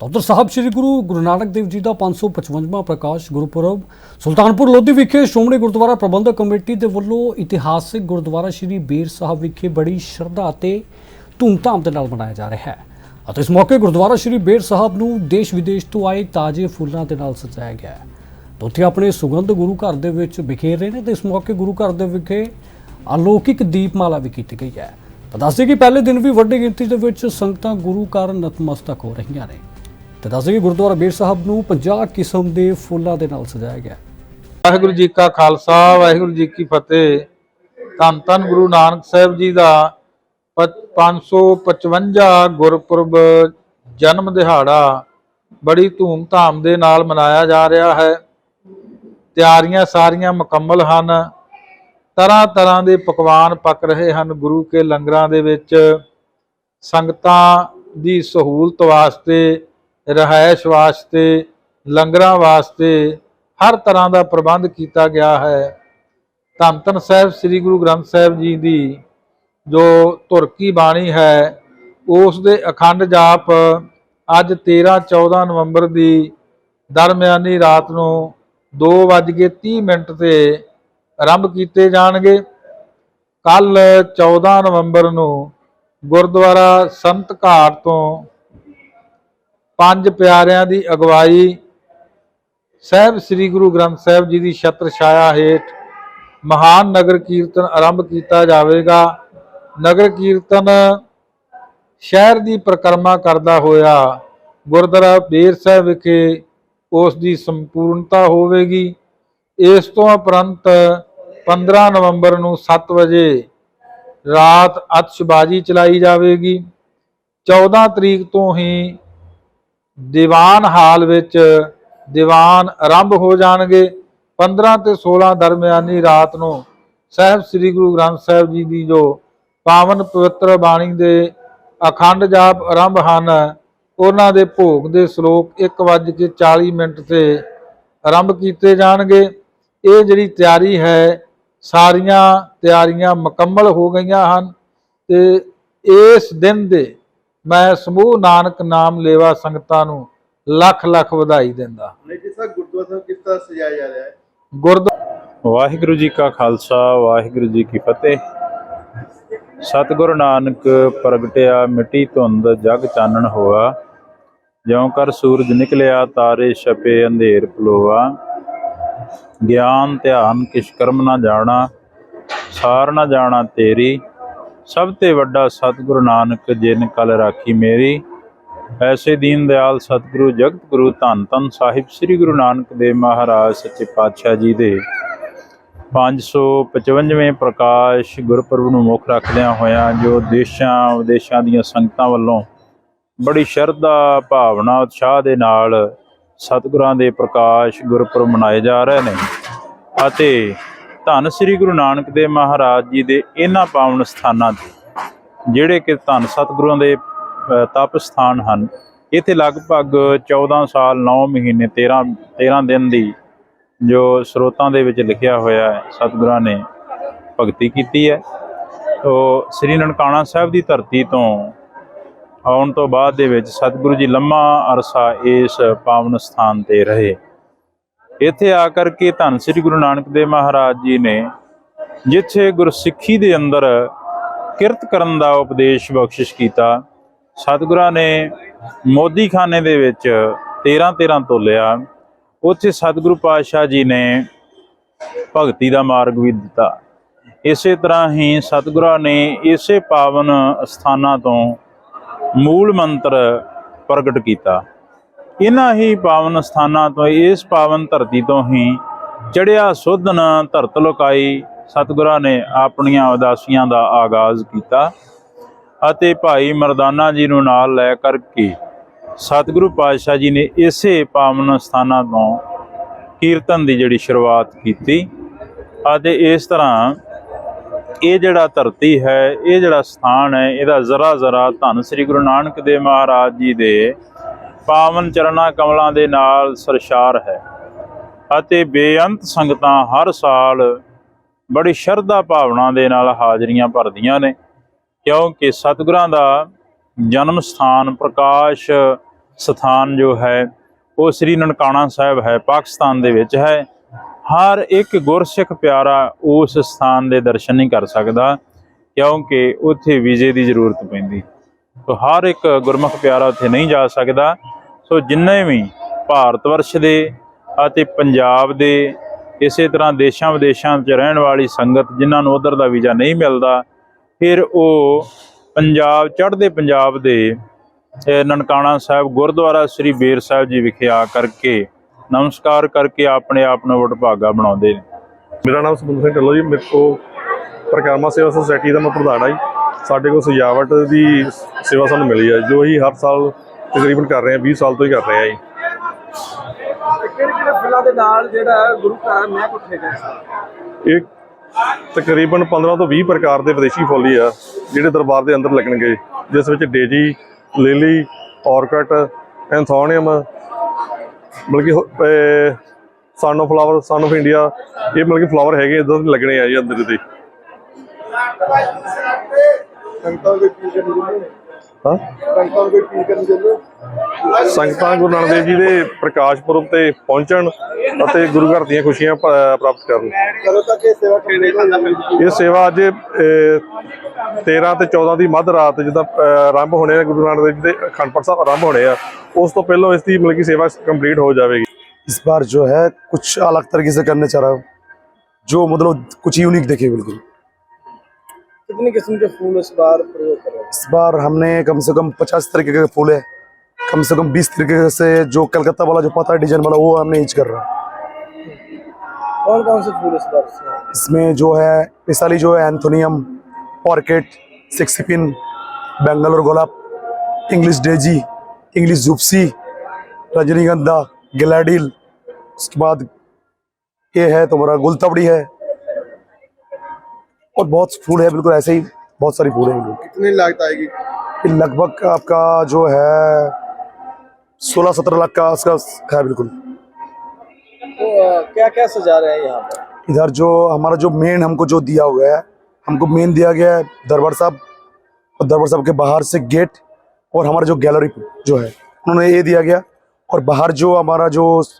ਤਾਂ ਉੱਧਰ ਸਾਹਿਬ ਸ੍ਰੀ ਗੁਰੂ ਗੁਰੂ ਨਾਨਕ ਦੇਵ ਜੀ ਦਾ 555ਵਾਂ ਪ੍ਰਕਾਸ਼ ਗੁਰਪੁਰਬ, ਸੁਲਤਾਨਪੁਰ ਲੋਧੀ ਵਿਖੇ ਸ਼੍ਰੋਮਣੀ ਗੁਰਦੁਆਰਾ ਪ੍ਰਬੰਧਕ ਕਮੇਟੀ ਦੇ ਵੱਲੋਂ ਇਤਿਹਾਸਿਕ ਗੁਰਦੁਆਰਾ ਸ੍ਰੀ ਬੇਰ ਸਾਹਿਬ ਵਿਖੇ ਬੜੀ ਸ਼ਰਧਾ ਅਤੇ ਧੂਮਧਾਮ ਦੇ ਨਾਲ ਮਨਾਇਆ ਜਾ ਰਿਹਾ ਹੈ। ਅਤੇ ਇਸ ਮੌਕੇ ਗੁਰਦੁਆਰਾ ਸ੍ਰੀ ਬੇਰ ਸਾਹਿਬ ਨੂੰ ਦੇਸ਼ ਵਿਦੇਸ਼ ਤੋਂ ਆਏ ਤਾਜ਼ੇ ਫੁੱਲਾਂ ਦੇ ਨਾਲ ਸਜਾਇਆ ਗਿਆ ਹੈ। ਉੱਥੇ ਆਪਣੇ ਸੁਗੰਧ ਗੁਰੂ ਘਰ ਦੇ ਵਿੱਚ ਬਿਖੇਰ ਰਹੇ ਨੇ ਤੇ ਇਸ ਮੌਕੇ ਗੁਰੂ ਘਰ ਦੇ ਵਿਖੇ ਅਲੌਕਿਕ ਦੀਪਮਾਲਾ ਵੀ ਕੀਤੀ ਗਈ ਹੈ। ਤਾਂ ਦੱਸਦੇ ਕਿ ਪਹਿਲੇ ਦਿਨ ਵੀ ਵੱਡੀ ਗਿਣਤੀ ਦੇ ਵਿੱਚ ਸੰਗਤਾਂ ਗੁਰੂ ਘਰ ਨਤਮਸਤਕ ਹੋ ਰਹੀਆਂ ਨੇ। ਤੇ ਦੱਸ ਕਿ ਗੁਰਦੁਆਰਾ ਬੇਰ ਸਾਹਿਬ ਨੂੰ 50 ਕਿਸਮ ਦੇ ਫੁੱਲਾਂ ਦੇ ਨਾਲ ਸਜਾਇਆ ਗਿਆ। ਵਾਹਿਗੁਰੂ ਜੀ ਕਾ ਖਾਲਸਾ, ਵਾਹਿਗੁਰੂ ਜੀ ਕੀ ਫਤਿਹ। ਧੰਨ ਧੰਨ ਗੁਰੂ ਨਾਨਕ ਸਾਹਿਬ ਜੀ ਦਾ ਪ- 555 ਗੁਰਪੁਰਬ ਜਨਮ ਦਿਹਾੜਾ ਬੜੀ ਧੂਮ-ਧਾਮ ਦੇ ਨਾਲ ਮਨਾਇਆ ਜਾ ਰਿਹਾ ਹੈ। ਤਿਆਰੀਆਂ ਸਾਰੀਆਂ ਮੁਕੰਮਲ ਹਨ। ਤਰ੍ਹਾਂ ਤਰ੍ਹਾਂ ਦੇ ਪਕਵਾਨ ਪੱਕ ਰਹੇ ਹਨ ਗੁਰੂ ਕੇ ਲੰਗਰਾਂ ਦੇ ਵਿੱਚ। ਸੰਗਤਾਂ ਦੀ ਸਹੂਲਤ ਵਾਸਤੇ ਰਿਹਾਇਸ਼ ਵਾਸਤੇ, ਲੰਗਰਾਂ ਵਾਸਤੇ ਹਰ ਤਰ੍ਹਾਂ ਦਾ ਪ੍ਰਬੰਧ ਕੀਤਾ ਗਿਆ ਹੈ। ਧੰਨ ਸਾਹਿਬ, ਸ੍ਰੀ ਗੁਰੂ ਗ੍ਰੰਥ ਸਾਹਿਬ ਜੀ ਦੀ ਜੋ ਤੁਰਕੀ ਬਾਣੀ ਹੈ, ਉਸ ਦੇ ਅਖੰਡ ਜਾਪ ਅੱਜ 13 14 ਨਵੰਬਰ ਦੀ ਦਰਮਿਆਨੀ ਰਾਤ ਨੂੰ 2:30 ਮਿੰਟ ਤੇ ਆਰੰਭ ਕੀਤੇ ਜਾਣਗੇ। ਕੱਲ 14 ਨਵੰਬਰ ਨੂੰ ਗੁਰਦੁਆਰਾ ਸੰਤ ਘਾਟ ਤੋਂ ਪੰਜ ਪਿਆਰਿਆਂ ਦੀ ਅਗਵਾਈ ਸਾਹਿਬ ਸ੍ਰੀ ਗੁਰੂ ਗ੍ਰੰਥ ਸਾਹਿਬ ਜੀ ਦੀ ਛਤਰ ਛਾਇਆ ਹੇਠ ਮਹਾਨ ਨਗਰ ਕੀਰਤਨ ਆਰੰਭ ਕੀਤਾ ਜਾਵੇਗਾ। ਨਗਰ ਕੀਰਤਨ ਸ਼ਹਿਰ ਦੀ ਪ੍ਰਕਰਮਾ ਕਰਦਾ ਹੋਇਆ ਗੁਰਦੁਆਰਾ ਬੇਰ ਸਾਹਿਬ ਵਿਖੇ ਉਸ ਦੀ ਸੰਪੂਰਨਤਾ ਹੋਵੇਗੀ। ਇਸ ਤੋਂ ਉਪਰੰਤ 15 ਨਵੰਬਰ ਨੂੰ 7 ਵਜੇ ਰਾਤ ਅਤਸ਼ਬਾਜ਼ੀ ਚਲਾਈ ਜਾਵੇਗੀ। 14 ਤਰੀਕ ਤੋਂ ਹੀ ਦੀਵਾਨ ਹਾਲ ਵਿੱਚ ਦੀਵਾਨ ਆਰੰਭ ਹੋ ਜਾਣਗੇ 15 ਤੇ 16 ਦਰਮਿਆਨੀ ਰਾਤ ਨੂੰ। ਸਾਹਿਬ ਸ੍ਰੀ ਗੁਰੂ ਗ੍ਰੰਥ ਸਾਹਿਬ ਜੀ ਦੀ ਜੋ ਪਾਵਨ ਪਵਿੱਤਰ ਬਾਣੀ ਦੇ ਅਖੰਡ ਜਾਪ ਆਰੰਭ ਹਨ, ਉਹਨਾਂ ਦੇ ਭੋਗ ਦੇ ਸ਼ਲੋਕ 1:40 ਮਿੰਟ ਤੇ ਆਰੰਭ ਕੀਤੇ ਜਾਣਗੇ। ਇਹ ਜਿਹੜੀ ਤਿਆਰੀ ਹੈ, ਸਾਰੀਆਂ ਤਿਆਰੀਆਂ ਮੁਕੰਮਲ ਹੋ ਗਈਆਂ ਹਨ ਤੇ ਇਸ ਦਿਨ ਦੇ ਮੈਂ ਸਮੂਹ ਨਾਨਕ ਨਾਮ ਲੇਵਾ ਸੰਗਤਾਂ ਨੂੰ ਲੱਖ ਲੱਖ ਵਧਾਈ ਦਿੰਦਾ। ਨਹੀਂ ਜੀ ਸਰ ਗੁਰਦੁਆਰਾ ਸਾਹਿਬ ਕਿਸ ਤਰ੍ਹਾਂ ਸਜਾਇਆ ਜਾ ਰਿਹਾ ਹੈ? ਗੁਰਦ ਵਾਹਿਗੁਰੂ ਜੀ ਕਾ ਖਾਲਸਾ ਵਾਹਿਗੁਰੂ ਜੀ ਕੀ ਫਤਿਹ। ਸਤਿਗੁਰੂ ਨਾਨਕ ਪ੍ਰਗਟਿਆ ਮਿੱਟੀ ਧੁੰਦ ਜਗ ਚਾਨਣ ਹੋਆ। ਜਿਉ ਕਰ ਸੂਰਜ ਨਿਕਲਿਆ ਤਾਰੇ ਛਪੇ ਅੰਧੇਰ ਪਲੋਆ ਗਿਆਨ ਧਿਆਨ ਕਿਛ ਕਰਮ ਨਾ ਜਾਣਾ ਸਾਰ ਨਾ ਜਾਣਾ ਤੇਰੀ। ਸਭ ਤੇ ਵੱਡਾ ਸਤਿਗੁਰੂ ਨਾਨਕ ਜਿਨ ਕਲ ਰਾਖੀ ਮੇਰੀ। ਐਸੇ ਦੀਨ ਦਿਆਲ ਸਤਿਗੁਰੂ, ਜਗਤ ਗੁਰੂ ਧੰਨ ਧੰਨ ਸਾਹਿਬ, ਸ੍ਰੀ ਗੁਰੂ ਨਾਨਕ ਦੇਵ ਮਹਾਰਾਜ ਸੱਚੇ ਪਾਤਸ਼ਾਹ ਜੀ ਦੇ। 555ਵੇਂ ਪ੍ਰਕਾਸ਼ ਗੁਰਪੁਰਬ ਨੂੰ ਮੁੱਖ ਰੱਖਦਿਆਂ ਹੋਇਆਂ ਜੋ ਦੇਸ਼ਾਂ ਵਿਦੇਸ਼ਾਂ ਦੀਆਂ ਸੰਗਤਾਂ ਵੱਲੋਂ ਬੜੀ ਸ਼ਰਧਾ, ਭਾਵਨਾ, ਉਤਸ਼ਾਹ ਦੇ ਨਾਲ ਸਤਿਗੁਰਾਂ ਦੇ ਪ੍ਰਕਾਸ਼ ਗੁਰਪੁਰਬ ਮਨਾਏ ਜਾ ਰਹੇ ਨੇ ਅਤੇ ਧੰਨ ਸ੍ਰੀ ਗੁਰੂ ਨਾਨਕ ਦੇਵ ਮਹਾਰਾਜ ਜੀ ਦੇ ਇਹਨਾਂ ਪਾਵਨ ਸਥਾਨਾਂ ਤੇ ਜਿਹੜੇ ਕਿ ਧੰਨ ਸਤਿਗੁਰਾਂ ਦੇ ਅ, ਤਪ ਸਥਾਨ ਹਨ। ਇੱਥੇ ਲਗਭਗ 14 ਸਾਲ 9 ਮਹੀਨੇ 13 13 ਦਿਨ ਦੀ ਜੋ ਸਰੋਤਾਂ ਦੇ ਵਿੱਚ ਲਿਖਿਆ ਹੋਇਆ ਹੈ ਸਤਿਗੁਰਾਂ ਨੇ ਭਗਤੀ ਕੀਤੀ ਹੈ। ਤੋ ਸ੍ਰੀ ਨਨਕਾਣਾ ਸਾਹਿਬ ਦੀ ਧਰਤੀ ਤੋਂ ਆਉਣ ਤੋਂ ਬਾਅਦ ਦੇ ਵਿੱਚ ਸਤਿਗੁਰੂ ਜੀ ਲੰਮਾ ਅਰਸਾ ਇਸ ਪਾਵਨ ਸਥਾਨ ਤੇ ਰਹੇ। ਇੱਥੇ ਆ ਕਰਕੇ ਧੰਨ ਸ੍ਰੀ ਗੁਰੂ ਨਾਨਕ ਦੇਵ ਮਹਾਰਾਜ ਜੀ ਨੇ ਜਿੱਥੇ ਗੁਰਸਿੱਖੀ ਦੇ ਅੰਦਰ ਕਿਰਤ ਕਰਨ ਦਾ ਉਪਦੇਸ਼ ਬਖਸ਼ਿਸ਼ ਕੀਤਾ, ਸਤਿਗੁਰਾਂ ਨੇ ਮੋਦੀਖਾਨੇ ਦੇ ਵਿੱਚ 13 13 ਤੋਲਿਆ ਉੱਥੇ ਸਤਿਗੁਰੂ ਪਾਤਸ਼ਾਹ ਜੀ ਨੇ ਭਗਤੀ ਦਾ ਮਾਰਗ ਵੀ ਦਿੱਤਾ। ਇਸੇ ਤਰ੍ਹਾਂ ਹੀ ਸਤਿਗੁਰਾਂ ਨੇ ਇਸੇ ਪਾਵਨ ਸਥਾਨਾਂ ਤੋਂ ਮੂਲ ਮੰਤਰ ਪ੍ਰਗਟ ਕੀਤਾ। ਇਹਨਾਂ ਹੀ ਪਾਵਨ ਸਥਾਨਾਂ ਤੋਂ, ਇਸ ਪਾਵਨ ਧਰਤੀ ਤੋਂ ਹੀ ਚੜਿਆ ਸੁਧਨ ਧਰਤ ਲੋਕਾਈ, ਸਤਿਗੁਰਾਂ ਨੇ ਆਪਣੀਆਂ ਉਦਾਸੀਆਂ ਦਾ ਆਗਾਜ਼ ਕੀਤਾ ਅਤੇ ਭਾਈ ਮਰਦਾਨਾ ਜੀ ਨੂੰ ਨਾਲ ਲੈ ਕਰਕੇ ਸਤਿਗੁਰੂ ਪਾਤਸ਼ਾਹ ਜੀ ਨੇ ਇਸੇ ਪਾਵਨ ਸਥਾਨਾਂ ਤੋਂ ਕੀਰਤਨ ਦੀ ਜਿਹੜੀ ਸ਼ੁਰੂਆਤ ਕੀਤੀ ਅਤੇ ਇਸ ਤਰ੍ਹਾਂ ਇਹ ਜਿਹੜਾ ਧਰਤੀ ਹੈ, ਇਹ ਜਿਹੜਾ ਸਥਾਨ ਹੈ, ਇਹਦਾ ਜ਼ਰਾ ਜ਼ਰਾ ਧੰਨ ਸ੍ਰੀ ਗੁਰੂ ਨਾਨਕ ਦੇਵ ਮਹਾਰਾਜ ਜੀ ਦੇ ਪਾਵਨ ਚਰਣਾ ਕਮਲਾਂ ਦੇ ਨਾਲ ਸਰਸ਼ਾਰ ਹੈ ਅਤੇ ਬੇਅੰਤ ਸੰਗਤਾਂ ਹਰ ਸਾਲ ਬੜੀ ਸ਼ਰਧਾ ਭਾਵਨਾ ਦੇ ਨਾਲ ਹਾਜ਼ਰੀਆਂ ਭਰਦੀਆਂ ਨੇ, ਕਿਉਂਕਿ ਸਤਿਗੁਰਾਂ ਦਾ ਜਨਮ ਸਥਾਨ ਪ੍ਰਕਾਸ਼ ਸਥਾਨ ਜੋ ਹੈ, ਉਹ ਸ੍ਰੀ ਨਨਕਾਣਾ ਸਾਹਿਬ ਹੈ, ਪਾਕਿਸਤਾਨ ਦੇ ਵਿੱਚ ਹੈ। ਹਰ ਇੱਕ ਗੁਰਸਿੱਖ ਪਿਆਰਾ ਉਸ ਸਥਾਨ ਦੇ ਦਰਸ਼ਨ ਨਹੀਂ ਕਰ ਸਕਦਾ, ਕਿਉਂਕਿ ਉੱਥੇ ਵੀਜ਼ੇ ਦੀ ਜ਼ਰੂਰਤ ਪੈਂਦੀ। ਸੋ ਹਰ ਇੱਕ ਗੁਰਮੁਖ ਪਿਆਰਾ ਉੱਥੇ ਨਹੀਂ ਜਾ ਸਕਦਾ। ਸੋ ਜਿੰਨੇ ਵੀ ਭਾਰਤ ਵਰਸ਼ ਦੇ ਅਤੇ ਪੰਜਾਬ ਦੇ ਇਸੇ ਤਰ੍ਹਾਂ ਦੇਸ਼ਾਂ ਵਿਦੇਸ਼ਾਂ 'ਚ ਰਹਿਣ ਵਾਲੀ ਸੰਗਤ ਜਿਨ੍ਹਾਂ ਨੂੰ ਉਧਰ ਦਾ ਵੀਜ਼ਾ ਨਹੀਂ ਮਿਲਦਾ, ਫਿਰ ਉਹ ਪੰਜਾਬ, ਚੜ੍ਹਦੇ ਪੰਜਾਬ ਦੇ ਨਨਕਾਣਾ ਸਾਹਿਬ, ਗੁਰਦੁਆਰਾ ਸ੍ਰੀ ਬੇਰ ਸਾਹਿਬ ਜੀ ਵਿਖੇ ਆ ਕਰਕੇ ਨਮਸਕਾਰ ਕਰਕੇ ਆਪਣੇ ਆਪ ਨੂੰ ਵਡਭਾਗਾ ਬਣਾਉਂਦੇ ਨੇ। ਮੇਰਾ ਨਾਮ ਸੁਖਿੰਦਰ ਸਿੰਘ ਢੱਲੋਂ ਜੀ, ਮੇਰੇ ਕੋ ਪ੍ਰਕਾਰਮਾ ਸੇਵਾ ਸੁਸਾਇਟੀ ਦਾ ਮੈਂ ਪ੍ਰਧਾਨ ਹਾਂ ਜੀ। ਸਾਡੇ ਕੋਲ ਸਜਾਵਟ ਦੀ ਸੇਵਾ ਸਾਨੂੰ ਮਿਲੀ ਹੈ, ਜੋ ਹੀ ਹਰ ਸਾਲ ਤਕਰੀਬਨ ਕਰ ਰਹੇ ਹਾਂ 20 ਸਾਲ ਤੋਂ ਹੀ ਕਰ ਰਹੇ ਹਾਂ ਜੀ। ਕਿਹੜੇ ਕਿਹੜੇ ਫੁੱਲਾਂ ਦੇ ਨਾਲ ਜਿਹੜਾ ਗੁਰੂ ਘਰ ਮਹਿਕ ਉੱਠੇਗਾ ਇਹ ਤਕਰੀਬਨ 15 ਤੋਂ 20 ਪ੍ਰਕਾਰ ਦੇ ਵਿਦੇਸ਼ੀ ਫੁੱਲ ਹੀ ਆ ਜਿਹੜੇ ਦਰਬਾਰ ਦੇ ਅੰਦਰ ਲੱਗਣਗੇ ਜਿਸ ਵਿੱਚ ਡੇਜੀ ਲਿਲੀ ਔਰਕਟ ਐਂਥੋਨੀਅਮ ਮਤਲਬ ਕਿ son of flower son of India ਇਹ ਮਤਲਬ ਕਿ ਫਲਾਵਰ ਹੈਗੇ ਇਦਾਂ ਦੇ ਲੱਗਣੇ ਆ ਜੀ ਅੰਦਰ ਦੇ। ਸੰਗਤਾਂ ਦੇ ਕੀ ਸੰਗਤਾਂ ਗੁਰੂ ਨਾਨਕ ਦੇਵ ਜੀ ਦੇ ਪ੍ਰਕਾਸ਼ ਪੁਰਬ ਤੇ ਪਹੁੰਚਣ ਅਤੇ ਗੁਰੂ ਘਰ ਦੀਆਂ ਖੁਸ਼ੀਆਂ ਪ੍ਰਾਪਤ ਕਰਨ। ਇਹ ਸੇਵਾ ਅੱਜ 13 ਤੇ 14 ਦੀ ਮੱਧ ਰਾਤ ਜਦੋਂ ਆਰੰਭ ਹੋਣੇ ਆ ਗੁਰੂ ਨਾਨਕ ਦੇਵ ਜੀ ਦੇ ਅਖੰਡ ਸਾਹਿਬ ਆਰੰਭ ਹੋਣੇ ਆ। ਉਸ ਤੋਂ ਪਹਿਲਾਂ ਇਸ ਦੀ ਮਤਲਬ ਕਿ ਸੇਵਾ ਕੰਪਲੀਟ ਹੋ ਜਾਵੇਗੀ। ਇਸ ਵਾਰ ਜੋ ਹੈ ਕੁਝ ਅਲੱਗ ਤਰੀਕੇ ਸੇ ਕਰਨੇ ਚਾਹ ਰਹਾ ਹੂੰ। ਜੋ ਮਤਲਬ ਕੁਝ ਯੂਨੀਕ ਦੇਖੇ ਬਿਲਕੁਲ। कितनी किस्म के फूल इस बार प्रयोग कर रहे इस बार हमने कम से कम पचास तरीके के फूल है। कम से कम बीस तरीके से जो कलकत्ता वाला जो पता है डिज़ाइन वाला वो हमने यूज़ कर रहा है। कौन कौन से फूल इस बार इसमें जो है मिसाली जो है एंथोनियम ऑर्किड सिक्सिपिन बेंगलोर गोलाप इंग्लिश डेजी इंग्लिश जुप्सी रजनीगंधा ग्लैडिल। उसके बाद ये है तुम्हारा गुलतबड़ी है और बहुत फूल है बिल्कुल ऐसे ही बहुत सारी फूल है कितनी लागत आएगी? लगभग आपका जो है सोलह सत्रह लाख का उसका है बिल्कुल। तो क्या क्या सजा रहे हैं यहाँ पर? इधर जो हमारा जो मेन हमको जो दिया हुआ है हमको मेन दिया गया है दरबार साहब और दरबार साहब के बाहर से गेट और हमारा जो गैलरी जो है उन्होंने ये दिया गया। और बाहर जो हमारा जो